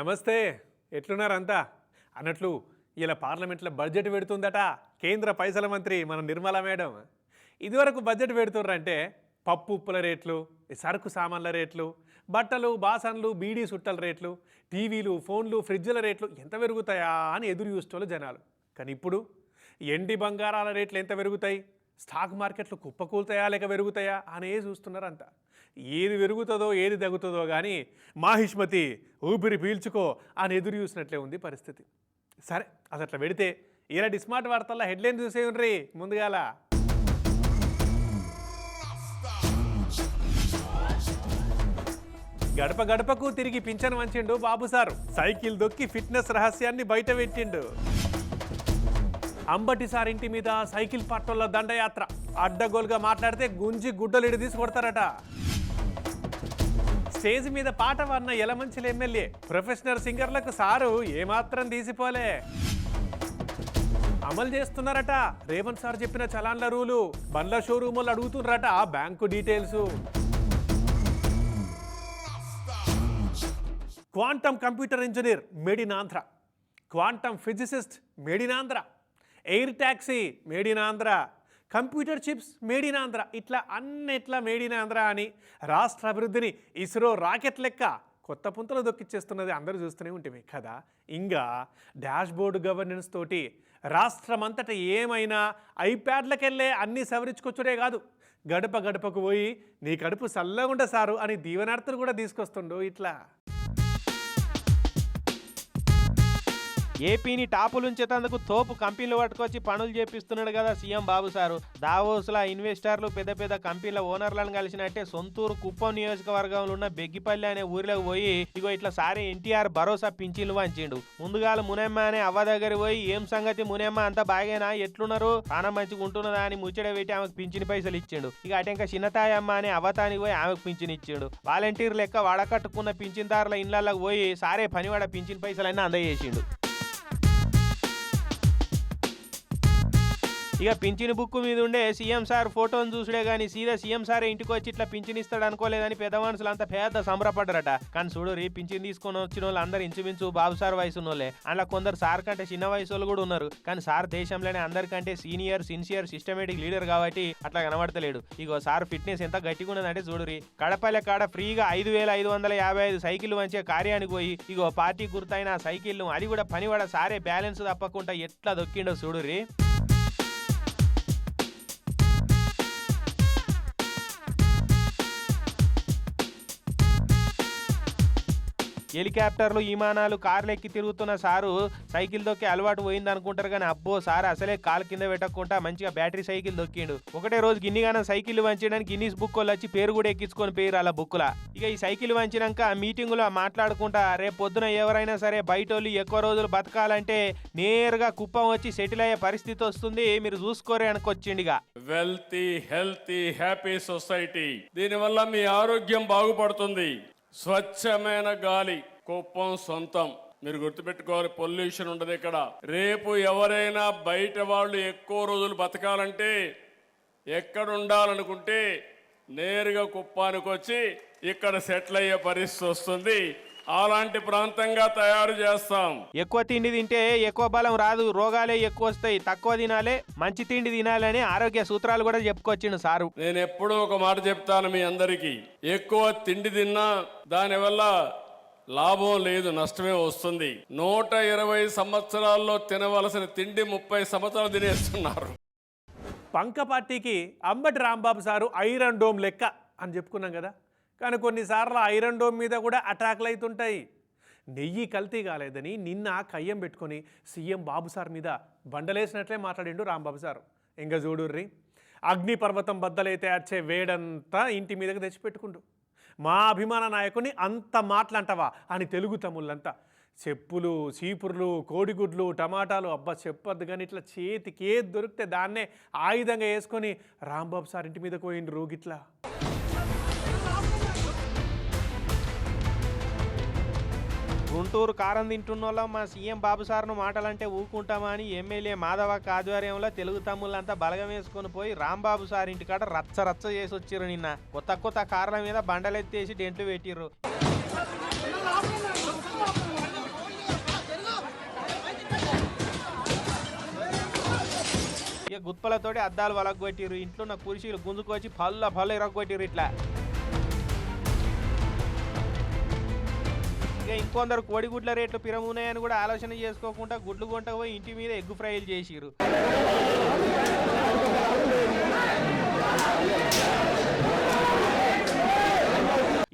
నమస్తే ఎట్లున్నారంతా అన్నట్లు ఇలా పార్లమెంట్లో బడ్జెట్ పెడుతుందట కేంద్ర పైసల మంత్రి మన నిర్మల మేడం. ఇదివరకు బడ్జెట్ పెడుతున్నారంటే పప్పు ఉప్పుల రేట్లు సరుకు సామాన్ల రేట్లు బట్టలు బాసన్లు బీడీ సుట్టల రేట్లు టీవీలు ఫోన్లు ఫ్రిడ్జ్ల రేట్లు ఎంత పెరుగుతాయా అని ఎదురు చూసేవాళ్ళు జనాలు. కానీ ఇప్పుడు ఎండి బంగారాల రేట్లు ఎంత పెరుగుతాయి? స్టాక్ మార్కెట్లు కుప్పకూలుతాయా లేక పెరుగుతాయా అనే చూస్తున్నారంతా ఏది పెరుగుతుందో ఏది తగ్గుతుందో కానీ మాహిష్మతి ఊపిరి పీల్చుకో అని ఎదురు చూసినట్లే ఉంది పరిస్థితి. సరే అది అట్లా పెడితే ఇలాంటి స్మార్ట్ వార్తల్లో హెడ్లైన్ చూసేయండి ముందుగాల. గడప గడపకు తిరిగి పింఛను వంచిండు బాబు సారు. సైకిల్ దొక్కి ఫిట్నెస్ రహస్యాన్ని బయట పెట్టిండు. అంబటి సార్ ఇంటి మీద సైకిల్ పట్టోళ్ళ దండయాత్ర. అడ్డగోలుగా మాట్లాడితే గుంజి గుడ్డలు తీసి కొడతారట. స్టేజ్ మీద పాట పాడిన ఎలమంచిల ఎమ్మెల్యే ప్రొఫెషనల్ సింగర్లకు సారు ఏమాత్రం తీసిపోలే. అమలు చేస్తున్నారట. రేవంత్ సార్ చెప్పిన చలాన్ల రూలు బండ్ల షోరూములు అడుగుతున్నారట bank details. Quantum computer engineer మేడినాంధ్ర quantum physicist మేడినాంధ్ర air taxi మేడినాంధ్ర computer chips made in Andhra. ఇట్లా అన్నిట్లా మేడ్ ఇన్ ఆంధ్ర అని రాష్ట్ర అభివృద్ధిని ఇస్రో రాకెట్ లెక్క కొత్త పుంతలు దొక్కిచ్చేస్తున్నది అందరూ చూస్తూనే ఉంటుంది కదా? ఇంకా డాష్బోర్డ్ గవర్నెన్స్ తోటి రాష్ట్రమంతట ఏమైనా ఐప్యాడ్లకెళ్ళే అన్నీ సవరించుకొచ్చుడే కాదు. గడప గడపకు పోయి నీ కడుపు చల్లగుండ సారు అని దీవెనార్థులు కూడా తీసుకొస్తుండు ఇట్లా. ఏపీని టాపులుంచేతందుకు తోపు కంపెనీలు పట్టుకొచ్చి పనులు చేపిస్తున్నాడు కదా సీఎం బాబు సారు. దావోస్ల ఇన్వెస్టర్లు పెద్ద పెద్ద కంపెనీల ఓనర్లను కలిసినట్టే సొంతూరు కుప్పం నియోజకవర్గంలో ఉన్న బెగ్గిపల్లి అనే ఊరిలోకి పోయి ఇగో ఇట్లా సారి ఎన్టీఆర్ భరోసా పింఛన్లు వంచిండు ముందుగాల మునెమ్మ అనే అవ్వ దగ్గర పోయి ఏం సంగతి మునెమ్మ అంతా బాగేనా? ఎట్లున్నారు? ప్రాణం మంచిగా ఉంటున్నదా? అని ముచ్చట పెట్టి ఆమెకు పింఛన్ పైసలు ఇచ్చిండు. ఇక అటెంక చిన్నతాయమ్మ అనే అవతానికి పోయి ఆమెకు పింఛన్ ఇచ్చిండు. వాలంటీర్ లెక్క వడకట్టుకున్న పింఛన్దారుల ఇళ్ళకు పోయి సారే పనివాడ పింఛన్ పైసలన్నీ అందజేసిండు. ఇక పింఛన్ బుక్ మీద ఉండే సీఎం సార్ ఫోటోను చూసుడే కానీ సీదా సీఎం సార్ ఇంటికి వచ్చి ఇట్లా పింఛన్ ఇస్తాడు అనుకోలేదని పెద్ద మనుషులు అంతా పెద్ద సంబరపడ్డారట. కానీ చూడు రీ పింఛన్ తీసుకొని వచ్చిన వాళ్ళు అందరు ఇంచుమించు బాబు సార్ వయసు ఉన్నోళ్ళే అలా కొందరు సార్ కంటే చిన్న వయసు వాళ్ళు కూడా ఉన్నారు. కానీ సార్ దేశంలోనే అందరికంటే సీనియర్ సిన్సియర్ సిస్టమేటిక్ లీడర్ కాబట్టి అట్లా కనబడతలేడు. ఇగో సార్ ఫిట్నెస్ ఎంత గట్టిగా ఉన్నదంటే చూడురి కడపల్లె కాడ ఫ్రీగా ఐదు వేల ఐదు వందల యాభై ఐదు సైకిల్ వంచే కార్యానికి పోయి ఇగో పార్టీ గుర్తైన సైకిల్ అది కూడా పనివాడ సారే బ్యాలెన్స్ తప్పకుండా ఎట్లా దొక్కిండో చూడురి హెలికాప్టర్లు విమానాలు కార్లు ఎక్కి తిరుగుతున్న సారు సైకిల్ దొక్కి అలవాటు పోయింది అనుకుంటారు కానీ అబ్బో సార్ అసలే కాలు కింద పెట్టకుండా మంచిగా బ్యాటరీ సైకిల్ దొక్కిండు. ఒకటే రోజు గిన్నిగానం సైకిల్ వంచడానికి గిన్నీస్ బుక్ వాళ్ళు వచ్చి పేరు కూడా ఎక్కించుకొని పేరు అలా బుక్కుల. ఇక ఈ సైకిల్ వంచినాక మీటింగులో మాట్లాడుకుంటా రేపు పొద్దున ఎవరైనా సరే బయట వాళ్ళు ఎక్కువ రోజులు బతకాలంటే నేరుగా కుప్పం వచ్చి సెటిల్ అయ్యే పరిస్థితి వస్తుంది మీరు చూసుకోరే అనుకొచ్చిండిగా వెల్తీ హెల్తీ హ్యాపీ సొసైటీ. దీనివల్ల మీ ఆరోగ్యం బాగుపడుతుంది. స్వచ్ఛమైన గాలి కుప్పం సొంతం. మీరు గుర్తుపెట్టుకోవాలి పొల్యూషన్ ఉండదు ఇక్కడ. రేపు ఎవరైనా బయట వాళ్ళు ఎక్కువ రోజులు బతకాలంటే ఎక్కడ ఉండాలనుకుంటే నేరుగా కుప్పానికి వచ్చి ఇక్కడ సెటిల్ అయ్యే పరిస్థితి వస్తుంది. అలాంటి ప్రాంతంగా తయారు చేస్తాం. ఎక్కువ తిండి తింటే ఎక్కువ బలం రాదు రోగాలే ఎక్కువ వస్తాయి తక్కువ తినాలే మంచి తిండి తినాలని ఆరోగ్య సూత్రాలు కూడా చెప్పుకొచ్చిండు సారు. నేను ఎప్పుడూ ఒక మాట చెప్తాను మీ అందరికీ. ఎక్కువ తిండి తిన్నా దానివల్ల లాభం లేదు నష్టమే వస్తుంది. నూట ఇరవై సంవత్సరాల్లో తినవలసిన తిండి ముప్పై సంవత్సరాలు తినేస్తున్నారు. పంక పార్టీకి Ambati Rambabu sir iron dome లెక్క అని చెప్పుకున్నాం కదా. కానీ కొన్నిసార్లు ఐరన్ డోమ్ మీద కూడా అటాక్లు అవుతుంటాయి నెయ్యి కల్తీ కాలేదని నిన్న కయ్యం పెట్టుకొని సీఎం బాబు సార్ మీద బండలేసినట్లే మాట్లాడిండు రాంబాబు సారు. ఇంకా చూడుర్రి అగ్నిపర్వతం బద్దలైతే వచ్చే వేడంతా ఇంటి మీదకి తెచ్చిపెట్టుకుండు. మా అభిమాన నాయకుని అంత మాటలంటవా అని తెలుగు తమ్ముళ్ళంతా. చెప్పులు చీపుర్లు కోడిగుడ్లు టమాటాలు అబ్బా చెప్పొద్దు కానీ ఇట్లా చేతికి ఏది దొరికితే దాన్నే ఆయుధంగా వేసుకొని రాంబాబు సార్ ఇంటి మీదకి పోయిండు రోగిట్లా గుంటూరు కారం తింటున్న వాళ్ళం మా సీఎం బాబు సార్ను మాటలంటే ఊకుంటామా అని ఎమ్మెల్యే మాధవ ఆధ్వర్యంలో తెలుగు తమ్ముళ్ళంతా బలగం వేసుకొని పోయి రాంబాబు సార్ ఇంటికాడ రచ్చ రచ్చ చేసి వచ్చిర్రు నిన్న. కొత్త కొత్త కార్ల మీద బండలెత్తేసి డెంట్లు పెట్టిర్రు. ఇక గుత్పలతోటి అద్దాలు వలగొట్టిరు ఇంట్లో ఉన్న కురిసీలు గుంజుకొచ్చి పల్ల పల్ల ఇరగొట్టిరు ఇట్లా. ఇక ఇంకొందరు కోడిగుడ్ల రేట్లు పిరమున్నాయని కూడా ఆలోచన చేసుకోకుండా గుడ్లు కొంట పోయి ఇంటి మీద ఎగ్గు ఫ్రైలు చేసిరు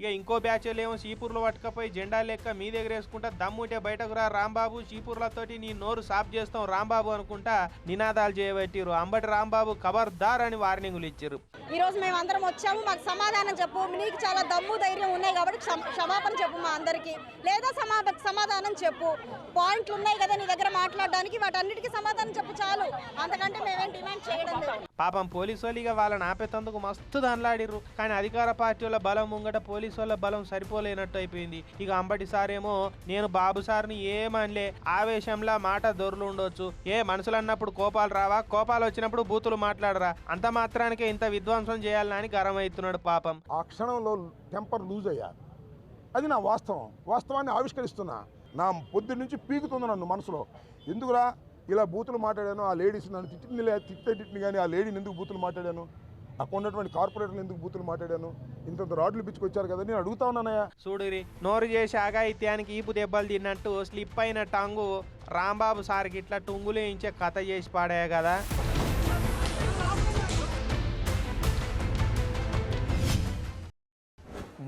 ఇక ఇంకో బ్యాచ్ ఏమో చీపూర్లు పట్టుకపోయి జెండా లెక్క మీ దగ్గర వేసుకుంటా దమ్ముంటే బయటకు రా రాంబాబు. షీపూర్లతోటి నీ నోరు సాఫ్ చేస్తాం రాంబాబు అనుకుంటా నినాదాలు చేయబట్టిరు అంబటి రాంబాబు ఖబర్దార్ అని వార్నింగులు ఇచ్చారు ఈ రోజు మేము అందరం వచ్చాము. మాకు సమాధానం చెప్పు. నీకు చాలా దమ్ము ధైర్యం ఉన్నాయి కాబట్టి క్షమాపణ చెప్పు మా అందరికి. లేదా సమాధానం చెప్పు. పాయింట్లు ఉన్నాయి కదా నీ దగ్గర మాట్లాడడానికి వాటన్నిటికీ సమాధానం చెప్పు చాలు. అంతకంటే మేమేం డిమాండ్ చేయడం లేదు. పాపం పోలీసు వాళ్ళు ఇక వాళ్ళని ఆపేతందుకు మస్తు దానిలాడిర్రు కానీ అధికార పార్టీ వాళ్ళ బలం ముంగట పోలీసు వాళ్ళ బలం సరిపోలేనట్టు అయిపోయింది. ఇక అంబటి సార్ ఏమో నేను బాబు సార్ని ఏమనలే ఆవేశంలా మాట దొరలు ఉండొచ్చు. ఏ మనుషులు అన్నప్పుడు కోపాలు రావా? కోపాలు వచ్చినప్పుడు బూతులు మాట్లాడరా? అంత మాత్రానికే ఇంత విధ్వంసం చేయాలని అని గరం అవుతున్నాడు పాపం. ఆ క్షణంలో టెంపర్ లూజ్ అయ్యా. అది నా వాస్తవం. వాస్తవాన్ని ఆవిష్కరిస్తున్నా. నా పొద్దు నుంచి పీకుతుంది నన్ను మనసులో. ఎందుకురా? ఇలా బూతులు మాట్లాడాను ఆ లేడీస్ నన్ను తిట్టింది లే తిట్టే తిట్టింది కానీ ఆ లేడీని ఎందుకు బూతులు మాట్లాడాను? అక్కడ ఉన్నటువంటి కార్పొరేటర్లు ఎందుకు బూతులు మాట్లాడాను? ఇంతంత రాడ్లు పిచ్చుకొచ్చారు కదా నేను అడుగుతా ఉన్నానయ్యా చూడురి నోరు చేసి ఆగాయిత్యానికి ఈపు దెబ్బలు తిన్నట్టు స్లిప్ అయిన టంగు రాంబాబు సార్కి ఇట్లా టుంగులు వేయించే కథ చేసి పాడాయ కదా.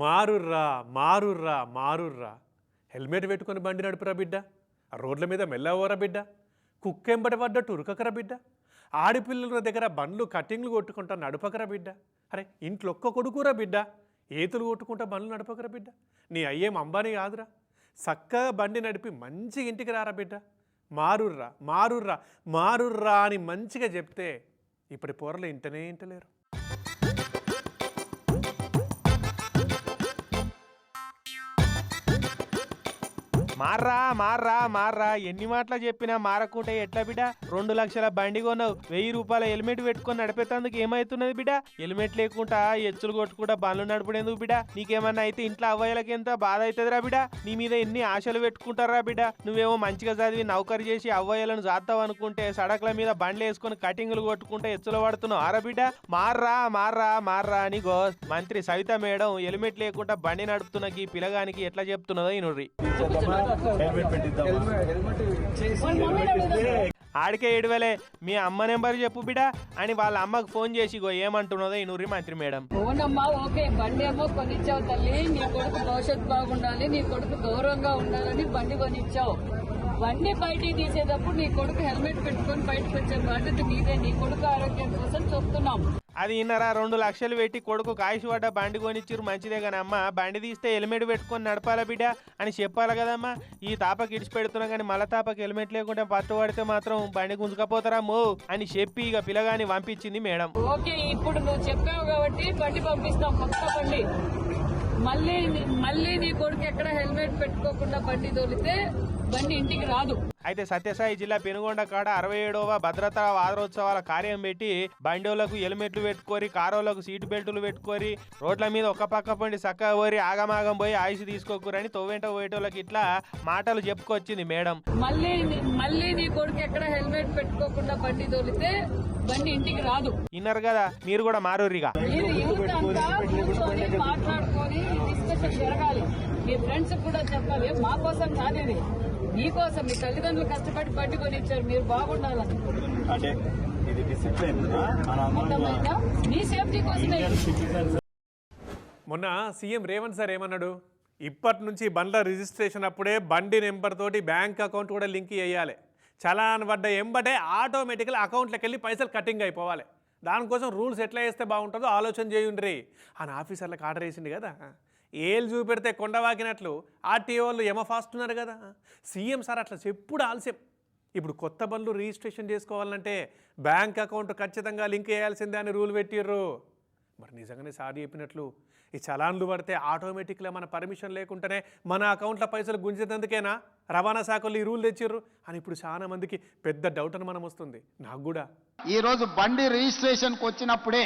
మారుర్రా మారుర్రా మారుర్రా. హెల్మెట్ పెట్టుకొని బండి నడుపురా బిడ్డ. రోడ్ల మీద మెల్లవోరా బిడ్డ. కుక్కెంబడి పడ్డట్టు ఉరకకరా బిడ్డ. ఆడిపిల్లల దగ్గర బండ్లు కటింగ్లు కొట్టుకుంటా నడపకరా బిడ్డ. అరే ఇంట్లో ఒక్క కొడుకురా బిడ్డ. ఏతులు కొట్టుకుంటా బండ్లు నడపకరా బిడ్డ. నీ అయ్యేం అంబానీ కాదురా. చక్కగా బండి నడిపి మంచిగా ఇంటికి రారా బిడ్డ. మారుర్రా మారుర్రా మారుర్రా అని మంచిగా చెప్తే ఇప్పటి పొరలు ఇంటనే ఇంటలేరు. మార్రా మార్రా మార్రా. ఎన్ని మాటలు చెప్పినా మారకుంటే ఎట్లా బిడ రెండు లక్షల బండి కొన్నావు. వెయ్యి రూపాయల హెల్మెట్ పెట్టుకొని నడిపేతందుకు ఏమైతున్నది బిడ హెల్మెట్ లేకుండా ఎచ్చులు కొట్టుకుంటా బండ్లు నడిపడేందుకు బిడ నీకేమన్నా అయితే ఇంట్లో అవ్వయ్యలకి ఎంత బాధ అవుతుందిరా బిడ నీ మీద ఎన్ని ఆశలు పెట్టుకుంటారా బిడ నువ్వేమో మంచిగా చదివి నౌకరీ చేసి అవ్వయ్యలను జాతావు అనుకుంటే సడక్ల మీద బండ్లు వేసుకొని కటింగ్లు కొట్టుకుంటే ఎచ్చులు పడుతున్నావు ఆరా బిడ్డ? మార్రా మార్రా మార్రా అని గో మంత్రి సవిత మేడం హెల్మెట్ లేకుండా బండి నడుపుతున్న ఈ పిల్లగానికి ఎట్లా చెప్తున్నదో ఈనుర్రి ఆడికే ఏడువలే మీ అమ్మ నెంబర్ చెప్పు బిడా అని వాళ్ళ అమ్మకు ఫోన్ చేసి గో ఏమంటున్నదో ఈ నూరి మంత్రి మేడం. అవునమ్మా ఓకే బండి ఏమో కొనిచ్చావు తల్లి. నీ కొడుకు భవిష్యత్తు బాగుండాలి నీ కొడుకు గౌరవంగా ఉండాలని బండి కొనిచ్చావు. బండి బయటికి తీసేటప్పుడు నీ కొడుకు హెల్మెట్ పెట్టుకొని బయటకు వచ్చే బాధ్యత నీదే నీ కొడుకు ఆరోగ్యం కోసం చెప్తున్నాం. అది ఇన్నరా రెండు లక్షలు పెట్టి కొడుకు కాయిష్ పడ్డ బండి కొనిచ్చిరు మంచిదే కానీ అమ్మ. బండి తీస్తే హెల్మెట్ పెట్టుకొని నడపాలా బిడ్డ? అని చెప్పాలి కదమ్మా. ఈ తాపకి ఇడిచి పెడుతున్నా కానీ మళ్ళా తాపకి హెల్మెట్ లేకుండా పట్టు పడితే మాత్రం బండి గుంజుకపోతారా మో? అని చెప్పి ఇక పిల్లగాని పంపించింది మేడం. ఓకే ఇప్పుడు నువ్వు చెప్పావు కాబట్టి బండి పంపిస్తాం పక్క బండి. మళ్ళీ మళ్ళీ నీ కొడుకు ఎక్కడ హెల్మెట్ పెట్టుకోకుండా బండి తోలితే బండి ఇంటికి రాదు. అయితే సత్యసాయి జిల్లా పెనుగొండ కాడ అరవై ఏడవ భద్రతా వారోత్సవాల కార్యం పెట్టి బండోళ్ళకు హెల్మెట్లు పెట్టుకోరి కారోళ్ళకు సీట్ బెల్టులు పెట్టుకోరి రోడ్ల మీద ఒక పక్క పండి చక్కగా పోరి ఆగమాగం పోయి ఆయుష్ తీసుకోకూరని తొవ్వెంట పోయేటోళ్ళకి ఇట్లా మాటలు చెప్పుకొచ్చింది మేడం. మళ్ళీ మళ్ళీ నీ కొడుకు ఎక్కడ హెల్మెట్ పెట్టుకోకుండా బండి తోలితే బండి ఇంటికి రాదు. విన్నారు కదా మీరు కూడా మారూరిగా అంతా కూర్చొని మాట్లాడుకొని డిస్కషన్ జరగాలి. మీ ఫ్రెండ్స్ కూడా చెప్పాలి. మా కోసం కాదేది? మీకోసం మీ తల్లిదండ్రులు కష్టపడి బండి కొనిచ్చారు. మీరు బాగుండాలని అంటే ఇది డిసిప్లిన్ అర్థమైందా? మీ సేఫ్టీ కోసమే. మొన్న సీఎం రేవంత్ సార్ ఏమన్నాడు? ఇప్పటి నుంచి బండ్ల రిజిస్ట్రేషన్ అప్పుడే బండి నెంబర్ తోటి బ్యాంక్ అకౌంట్ కూడా లింక్ చేయాలి. చలాన్ పడ్డ ఎంబటే ఆటోమేటిక్గా అకౌంట్లోకి వెళ్ళి పైసలు కటింగ్ అయిపోవాలి. దానికోసం రూల్స్ ఎట్లా వేస్తే బాగుంటుందో ఆలోచన చేయండి అని ఆఫీసర్లకు ఆర్డర్ వేసింది కదా. ఏళ్ళు చూపెడితే కొండవాకినట్లు ఆర్టీఓ వాళ్ళు ఎమ ఫాస్ట్ ఉన్నారు కదా. సీఎం సార్ అట్లా చెప్పుడు ఆలస్యం. ఇప్పుడు కొత్త బండ్లు రిజిస్ట్రేషన్ చేసుకోవాలంటే బ్యాంక్ అకౌంట్ ఖచ్చితంగా లింక్ చేయాల్సిందే అని రూల్ పెట్టిర్రు. మరి నిజంగానే సార్ చెప్పినట్లు ఈ చలాన్లు పడితే ఆటోమేటిక్గా మన పర్మిషన్ లేకుండానే మన అకౌంట్లో పైసలు గుంజేటందుకేనా? రవాణా శాఖలు ఈ రూల్ తెచ్చిర్రు అని ఇప్పుడు చాలా మందికి పెద్ద డౌట్ అని మనం వస్తుంది. నాకు కూడా. ఈరోజు బండి రిజిస్ట్రేషన్కి వచ్చినప్పుడే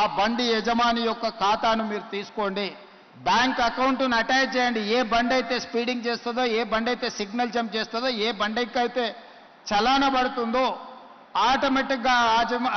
ఆ బండి యజమాని యొక్క ఖాతాను మీరు తీసుకోండి. బ్యాంక్ అకౌంట్ను అటాచ్ చేయండి. ఏ బండి అయితే స్పీడింగ్ చేస్తుందో ఏ బండి అయితే సిగ్నల్ జంప్ చేస్తుందో ఏ బండికి అయితే చలాన పడుతుందో ఆటోమేటిక్గా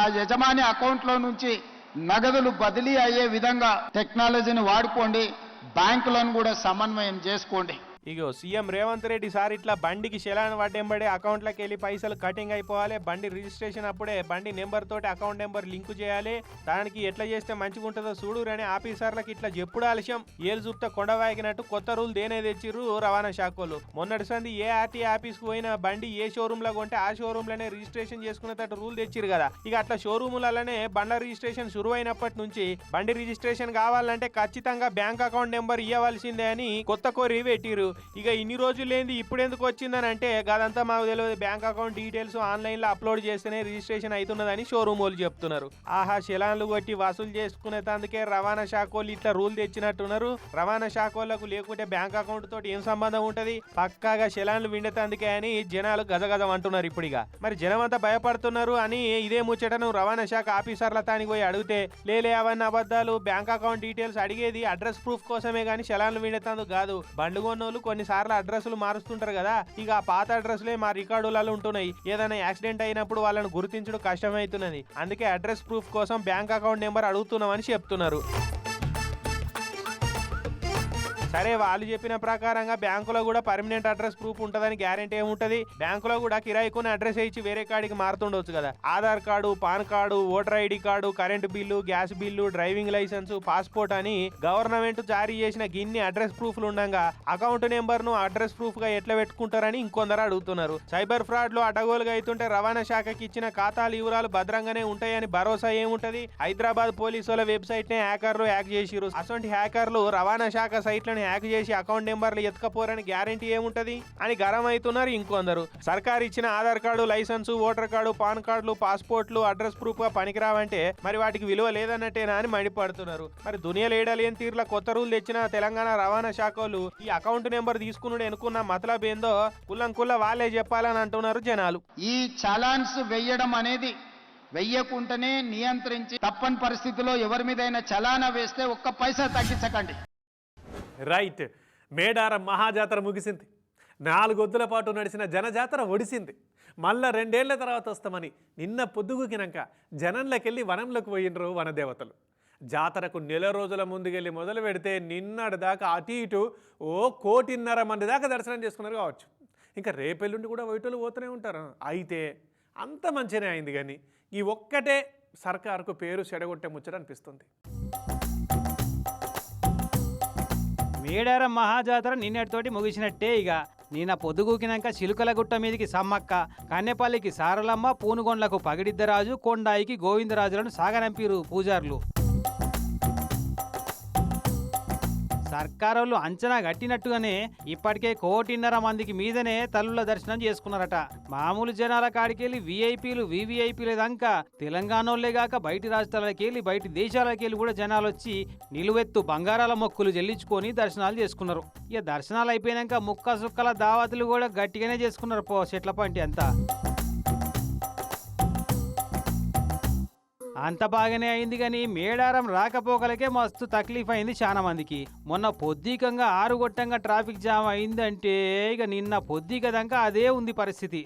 ఆ యజమాని అకౌంట్లో నుంచి నగదులు బదిలీ అయ్యే విధంగా టెక్నాలజీని వాడుకోండి. బ్యాంకులను కూడా సమన్వయం చేసుకోండి. ఇగో సీఎం రేవంత్ రెడ్డి సార్ ఇట్లా బండికి చలాన్ పడ్డెంబడే అకౌంట్లోకి వెళ్ళి పైసలు కటింగ్ అయిపోవాలి. బండి రిజిస్ట్రేషన్ అప్పుడే బండి నెంబర్ తోటి అకౌంట్ నెంబర్ లింక్ చేయాలి. దానికి ఎట్లా చేస్తే మంచిగా ఉంటుందో చూడు అని ఆఫీసర్లకు ఇట్లా చెప్పుడు ఆలస్యం ఏలు చూపుతా కొండవాగినట్టు కొత్త రూల్ దేనే తెచ్చిర్రు రవాణా శాఖలు మొన్నటి సంది ఏ ఆర్టీ ఆఫీస్కు పోయిన బండి ఏ షోరూమ్లో కొంటే ఆ షోరూమ్లోనే రిజిస్ట్రేషన్ చేసుకునేటట్టు రూల్ తెచ్చిరు కదా. ఇక అట్లా షోరూములలోనే బండ్ల రిజిస్ట్రేషన్ శురు అయినప్పటి నుంచి బండి రిజిస్ట్రేషన్ కావాలంటే ఖచ్చితంగా బ్యాంక్ అకౌంట్ నెంబర్ ఇవ్వవలసిందే అని కొత్త కోరి పెట్టిరు ఇక ఇన్ని రోజులు లేని ఇప్పుడు ఎందుకు వచ్చిందని అంటే గదంతా మాకు తెలియదు బ్యాంక్ అకౌంట్ డీటెయిల్స్ ఆన్లైన్లో అప్లోడ్ చేస్తేనే రిజిస్ట్రేషన్ అవుతున్నదని షోరూమ్ వాళ్ళు చెప్తున్నారు. ఆహా శిలాన్లు కొట్టి వసూలు చేసుకునే తందుకే రవాణా శాఖ వాళ్ళు ఇట్లా రూల్ తెచ్చినట్టున్నారు. రవాణా శాఖ వాళ్ళకు లేకుంటే బ్యాంక్ అకౌంట్ తోటి ఏం సంబంధం ఉంటది? పక్కాగా శిలాన్లు విండేతందుకే అని జనాలు గజగజం అంటున్నారు ఇప్పుడు మరి జనం అంతా భయపడుతున్నారు అని ఇదే ముచ్చటను రవాణా శాఖ ఆఫీసర్ల తానికి పోయి అడిగితే లేలే అవన్నీ అబద్ధాలు బ్యాంక్ అకౌంట్ డీటెయిల్స్ అడిగేది అడ్రస్ ప్రూఫ్ కోసమే కానీ శలాన్లు విండేందుకు కాదు. బండ్లు కొన్నోళ్ళు కొన్నిసార్లు అడ్రస్లు మారుస్తుంటారు కదా. ఇక ఆ పాత అడ్రస్లే మా రికార్డులలో ఉంటున్నాయి. ఏదైనా యాక్సిడెంట్ అయినప్పుడు వాళ్ళని గుర్తించడం కష్టమవుతున్నది. అందుకే అడ్రస్ ప్రూఫ్ కోసం బ్యాంక్ అకౌంట్ నెంబర్ అడుగుతున్నామని చెప్తున్నారు. సరే వాళ్ళు చెప్పిన ప్రకారంగా బ్యాంకులో కూడా పర్మనెంట్ అడ్రస్ ప్రూఫ్ ఉంటుందని గ్యారెంటీ ఏముంటది బ్యాంకులో కూడా కిరాయికుని అడ్రస్ ఇచ్చి వేరే కాడికి మారుతుండొచ్చు కదా. Aadhaar card PAN card voter ID card current bill gas bill driving licence passport అని గవర్నమెంట్ జారీ చేసిన గిన్ని అడ్రస్ ప్రూఫ్లు ఉండగా అకౌంట్ నెంబర్ను అడ్రస్ ప్రూఫ్గా ఎట్లా పెట్టుకుంటారని ఇంకొందరు అడుగుతున్నారు. సైబర్ ఫ్రాడ్లో అడగోలుగా అవుతుంటే రవాణా శాఖకి ఇచ్చిన ఖాతాల వివరాలు భద్రంగానే ఉంటాయని భరోసా ఏముంటది హైదరాబాద్ పోలీసుల వెబ్సైట్ నే హ్యాకర్లు హ్యాక్ చేసిరు అటువంటి హ్యాకర్లు రవాణా శాఖ సైట్లను హ్యాక్ చేసి అకౌంట్ నెంబర్లు ఎత్తుకపోరని గ్యారంటీ ఏముంటది? అని గరం అవుతున్నారు ఇంకొందరు. సర్కార్ ఇచ్చిన Aadhaar card licence voter card PAN కార్డులు పాస్పోర్ట్లు అడ్రస్ ప్రూఫ్గా పనికిరావంటే మరి వాటికి విలువ లేదన్నట్టేనా అని మండిపడుతున్నారు. మరి దునియా లేడలేని తీరులో కొత్త రూల్ తెచ్చిన తెలంగాణ రవాణా శాఖ వాళ్ళు ఈ అకౌంట్ నెంబర్ తీసుకున్నాడు అనుకున్న మతలబ్ ఏందో కుల్లం కుల్ల వాళ్ళే చెప్పాలని అంటున్నారు జనాలు. ఈ చలాన్స్ వెయ్యడం అనేది వెయ్యకుంటేనే నియంత్రించి తప్పని పరిస్థితిలో ఎవరి మీదైనా చలానా వేస్తే ఒక్క పైసా తగ్గించకండి. రైట్. మేడారం మహాజాతర ముగిసింది. నాలుగొద్దుల పాటు నడిచిన జనజాతర ఒడిసింది. మళ్ళా రెండేళ్ళ తర్వాత వస్తామని నిన్న పొద్దుగుకినాక జనంలోకెళ్ళి వనంలోకి పోయినరు వనదేవతలు. జాతరకు నెల రోజుల ముందుకెళ్ళి మొదలు పెడితే నిన్నటి దాకా అటు ఇటు ఓ కోటిన్నర మంది దాకా దర్శనం చేసుకున్నారు కావచ్చు. ఇంకా రేపెల్లుండి కూడా వైటోళ్ళు పోతూనే ఉంటారు. అయితే అంత మంచిగానే అయింది కానీ ఈ ఒక్కటే సర్కారుకు పేరు చెడగొట్టే ముచ్చట అనిపిస్తుంది. మేడారం మహాజాతర నిన్నటితోటి ముగిసినట్టే ఇక నిన్న పొద్దుగూకినాక చిలుకల గుట్ట మీదికి సమ్మక్క కన్నెపల్లికి సారలమ్మ పూనుగొండ్లకు పగిడిద్దరాజు కొండాయికి గోవిందరాజులను సాగనంపిరు పూజారులు. సర్కారోళ్ళు అంచనా కట్టినట్టుగానే ఇప్పటికే కోటిన్నర మందికి మీదనే తల్లుల దర్శనం చేసుకున్నారట. మామూలు జనాల కాడికెళ్ళి విఐపీలు వివిఐపీలు దాకా తెలంగాణోళ్ళే గాక బయటి రాష్ట్రాలకి వెళ్ళి బయటి దేశాలకెళ్ళి కూడా జనాలు వచ్చి నిలువెత్తు బంగారాల మొక్కులు చెల్లించుకొని దర్శనాలు చేసుకున్నారు. ఇక దర్శనాలు అయిపోయినాక ముక్క సుక్కల దావతులు కూడా గట్టిగానే చేసుకున్నారు పో చెట్ల పంటి అంతా. అంత బాగానే అయింది కానీ మేడారం రాకపోకలకే మస్తు తక్లీఫ్ అయింది చాలా మందికి. మొన్న పొద్దికంగా ఆరు గొట్టంగా ట్రాఫిక్ జామ్ అయిందంటే ఇక నిన్న పొద్దికదంకా అదే ఉంది పరిస్థితి.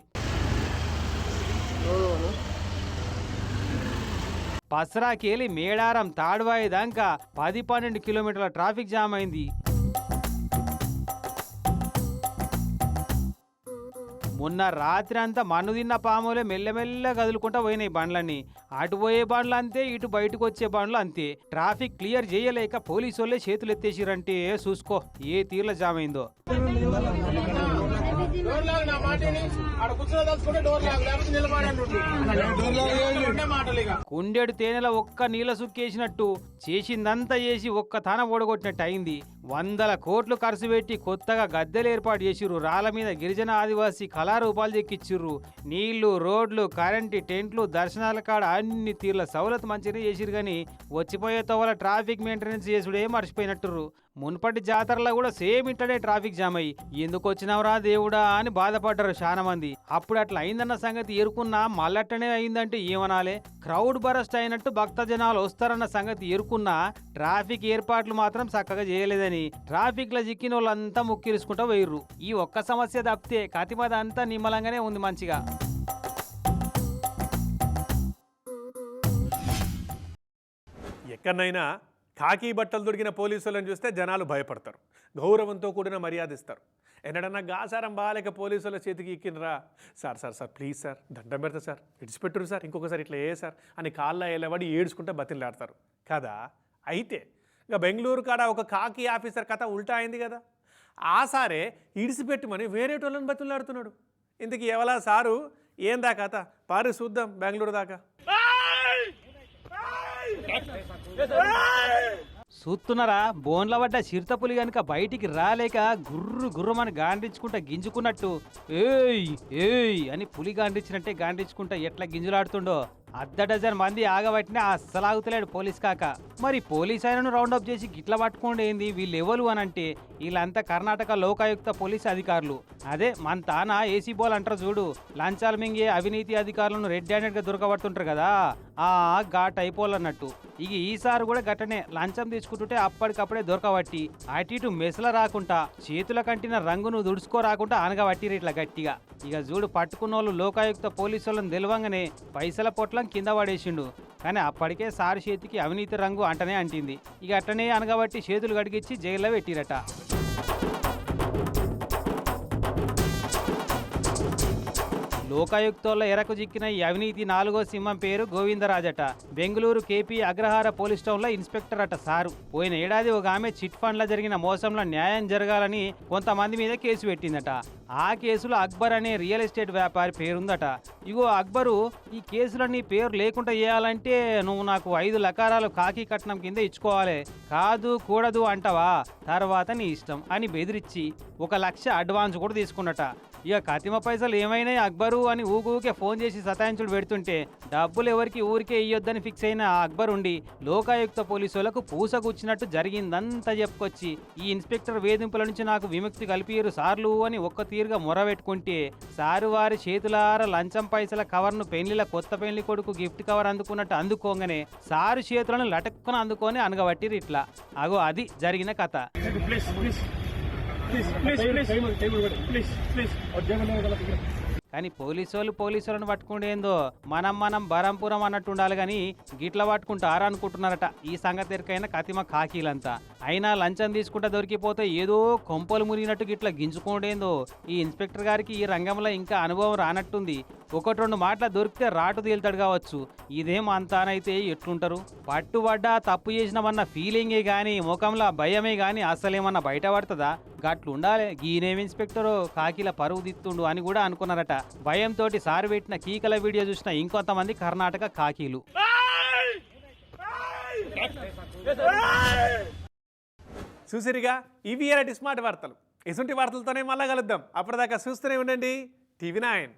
పసరాకేలి మేడారం తాడ్వాయి దాకా పది పన్నెండు కిలోమీటర్ల ట్రాఫిక్ జామ్ అయింది. మొన్న రాత్రి అంతా మన్ను తిన్న పాములే మెల్లమెల్ల కదులుకుంటా పోయినాయి బండ్లన్నీ. అటు పోయే బండ్లు అంతే ఇటు బయటకు వచ్చే బండ్లు అంతే. ట్రాఫిక్ క్లియర్ చేయలేక పోలీసు వాళ్ళే చేతులు ఎత్తేసిరంటే చూసుకో ఏ తీర్ల జామ్ అయిందో కుండెడు తేనెల ఒక్క నీళ్ళ సుక్కేసినట్టు చేసిందంతా చేసి ఒక్క తన ఓడగొట్టినట్టు అయింది. వందల కోట్లు ఖర్చు పెట్టి కొత్తగా గద్దెలు ఏర్పాటు చేసిర్రు. రాళ్ళ మీద గిరిజన ఆదివాసీ కళారూపాలు చెక్కిచ్చిర్రు నీళ్ళు రోడ్లు కరెంటు టెంట్లు దర్శనాల కాడ అన్ని తీర్ల సౌలత్ మంచిగా చేసిరు కానీ వచ్చిపోయే తోవల ట్రాఫిక్ మెయింటెనెన్స్ చేసుడే మర్చిపోయినట్టుర్రు. మున్పటి జాతరలో కూడా సేమ్ ఇట్లనే ట్రాఫిక్ జామ్ అయ్యి ఎందుకు వచ్చినవరా దేవుడా అని బాధపడ్డారు చాలా మంది అప్పుడు అట్లా అయిందన్న సంగతి ఎరుకున్నా మళ్ళట్టనే అయిందంటే ఏమనాలే? క్రౌడ్ బరస్ట్ అయినట్టు భక్త జనాలు వస్తారన్న సంగతి ఎరుకున్నా ట్రాఫిక్ ఏర్పాట్లు మాత్రం చక్కగా చేయలేదని ట్రాఫిక్లో చిక్కిన వాళ్ళంతా ముక్కిరుసుకుంటూ వేయర్రు ఈ ఒక్క సమస్య తప్పితే కతిమదంతా నిమ్మలంగానే ఉంది మంచిగా. ఎక్కడనైనా కాకి బట్టలు దొరికిన పోలీసులను చూస్తే జనాలు భయపడతారు. గౌరవంతో కూడిన మర్యాద ఇస్తారు. ఎన్నడన్నా గాసారం బాగాలేక పోలీసుల చేతికి ఎక్కినరా sir sir sir please sir దండం పెడతా సార్ ఇడిచిపెట్టురు సార్ ఇంకొకసారి ఇట్లా ఏ సార్ అని కాళ్ళ ఎలబడి ఏడుచుకుంటే బతిలాడతారు. కదా? అయితే ఇక బెంగళూరు కాడ ఒక కాకి ఆఫీసర్ కథ ఉల్టా అయింది కదా? ఆ సారే ఇడిసిపెట్టమని వేరే వాళ్ళని బతిలాడుతున్నాడు. ఇంతకీ ఎవలా సారు? ఏందా కథ? పారి చూద్దాం బెంగళూరు దాకా. చూస్తున్నారా బోన్ల పడ్డ చిరుతపులి గనుక బయటికి రాలేక గుర్రు గుర్రమని గాండించుకుంటా గింజుకున్నట్టు. ఏయ్ ఏయ్ అని పులి గాండించినట్టే గాండించుకుంటా ఎట్లా గింజులాడుతుండో. అర్ధ డజన్ మంది ఆగబట్టినా అస్సలు ఆగుతలేడు పోలీస్ కాక. మరి పోలీస్ ఆయనను రౌండప్ చేసి గిట్ల పట్టుకోండి ఏంది? వీళ్ళు ఎవరు అని అంటే వీళ్ళంతా కర్ణాటక లోకాయుక్త పోలీస్ అధికారులు. అదే మన తాన ఏసీ బోల్ అంటారు చూడు. లంచాలు మింగే అవినీతి అధికారులను రెడ్ హ్యాండెడ్గా దొరకబడుతుంటారు కదా. ఆ ఘాట్ అయిపోలన్నట్టు ఇక ఈసారి కూడా గట్టనే లంచం తీసుకుంటుంటే అప్పటికప్పుడే దొరకబట్టి అటు ఇటు మెసల రాకుండా చేతుల కంటిన రంగును దుడుచుకో రాకుండా అనగబట్టిరు ఇట్లా గట్టిగా. ఇక చూడు పట్టుకున్న వాళ్ళు లోకాయుక్త పోలీసు వాళ్ళని తెలవంగానే పైసల పొట్లం కింద పడేసిండు. కానీ అప్పటికే సారి చేతికి అవినీతి రంగు అంటనే అంటింది. ఇక అట్టనే అనగబట్టి చేతులు గడిగించి జైల్లో పెట్టిరట. లోకాయుక్తోళ్ళ ఎరకు చిక్కిన ఈ అవినీతి నాలుగో సింహం పేరు గోవిందరాజట. బెంగళూరు కేపీ అగ్రహార పోలీస్ టౌన్లో ఇన్స్పెక్టర్ అట సారు. పోయిన ఏడాది ఒక ఆమె చిట్ ఫండ్ల జరిగిన మోసంలో న్యాయం జరగాలని కొంతమంది మీద కేసు పెట్టిందట. ఆ కేసులో అక్బర్ అనే రియల్ ఎస్టేట్ వ్యాపారి పేరుందట. ఇగో అక్బరు ఈ కేసులో నీ పేరు లేకుండా చేయాలంటే నువ్వు నాకు ఐదు లకారాలు కాకి కట్నం కింద ఇచ్చుకోవాలి. కాదు కూడదు అంటవా? తర్వాత నీ ఇష్టం అని బెదిరించి ఒక లక్ష అడ్వాన్స్ కూడా తీసుకున్నట. ఇక కతిమ పైసలు ఏమైనా అక్బరు అని ఊగూకే ఫోన్ చేసి సతాయించుడు పెడుతుంటే డబ్బులు ఎవరికి ఊరికే ఇయ్యొద్దని ఫిక్స్ అయిన ఆ అక్బర్ ఉండి లోకాయుక్త పోలీసులకు పూసగుచ్చినట్టు జరిగిందంతా చెప్పుకొచ్చి ఈ ఇన్స్పెక్టర్ వేధింపుల నుంచి నాకు విముక్తి కల్పియరు సార్లు అని ఒక్క తీరుగా మొరబెట్టుకుంటే సారు వారి చేతులార లంచం పైసల కవర్ను పెళ్ళిల కొత్త పెళ్ళి కొడుకు గిఫ్ట్ కవర్ అందుకున్నట్టు అందుకోగానే సారు చేతులను లటక్కున అందుకొని అనగబట్టిరు ఇట్లా. అగో అది జరిగిన కథ. కానీ పోలీసు వాళ్ళు పోలీసు వాళ్ళని పట్టుకుంటేందో మనం మనం బరంపురం అన్నట్టు ఉండాలి కానీ గిట్ల పట్టుకుంటారా అనుకుంటున్నారట. ఈ సంగతి ఎరికైనా కతిమ కాకీలంతా. అయినా లంచం తీసుకుంటే దొరికిపోతే ఏదో కొంపలు మునిగినట్టు గిట్ల గింజుకోండేందో ఈ ఇన్స్పెక్టర్ గారికి ఈ రంగంలో ఇంకా అనుభవం రానట్టుంది. ఒకటి రెండు మాటలు దొరికితే రాటు తేలుతాడు కావచ్చు. ఇదేం అంతానైతే ఎట్లుంటారు? పట్టుబడ్డా తప్పు చేసినామన్న ఫీలింగే కానీ ముఖంలో భయమే కానీ అసలేమన్నా బయటపడుతుందా? గట్లు ఉండాలి గీనేం ఇన్స్పెక్టరు కాకిల పరువు దిత్తుండు అని కూడా అనుకున్నారట. భయంతో సారి పెట్టిన కీకల వీడియో చూసిన ఇంకొంతమంది కర్ణాటక కాకీలు. చూసిరిగా ఇవి ఎలాంటి స్మార్ట్ వార్తలు. ఇసుంటి వార్తలతోనే మళ్ళా కలుద్దాం. అప్పటిదాకా చూస్తూనే ఉండండి. TV nine.